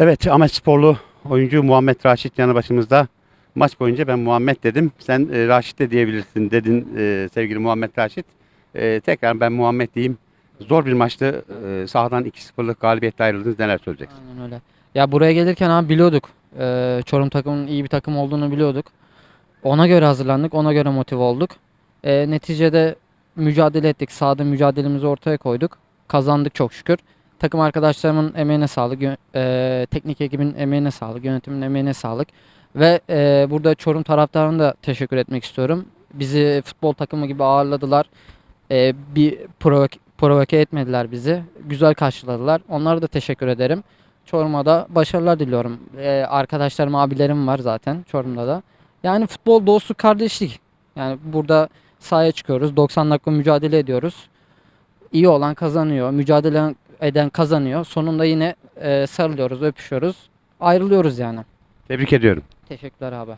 Evet Ahmet Sporlu oyuncu Muhammed Raşit yanı başımızda. Maç boyunca ben Muhammed dedim. Sen e, Raşit de diyebilirsin dedin e, sevgili Muhammed Raşit. E, tekrar ben Muhammed diyeyim. Zor bir maçtı. E, sahadan 2-0'lık galibiyetle ayrıldınız. Neler söyleyeceksin? Aynen öyle. Ya buraya gelirken abi biliyorduk. Ee, Çorum takımının iyi bir takım olduğunu biliyorduk. Ona göre hazırlandık, ona göre motive olduk. Ee, neticede mücadele ettik, sahada mücadelemizi ortaya koyduk. Kazandık çok şükür. Takım arkadaşlarımın emeğine sağlık, ee, teknik ekibin emeğine sağlık, yönetimin emeğine sağlık. Ve ee, burada Çorum taraftarına da teşekkür etmek istiyorum. Bizi futbol takımı gibi ağırladılar. Ee, bir provoke, provoke etmediler bizi. Güzel karşıladılar. Onlara da teşekkür ederim. Çorum'a da başarılar diliyorum. Ee, arkadaşlarım, abilerim var zaten Çorum'da da. Yani futbol dostluk, kardeşlik. Yani burada sahaya çıkıyoruz. 90 dakika mücadele ediyoruz. İyi olan kazanıyor. Mücadele eden kazanıyor. Sonunda yine e, sarılıyoruz, öpüşüyoruz. Ayrılıyoruz yani. Tebrik ediyorum. Teşekkürler abi.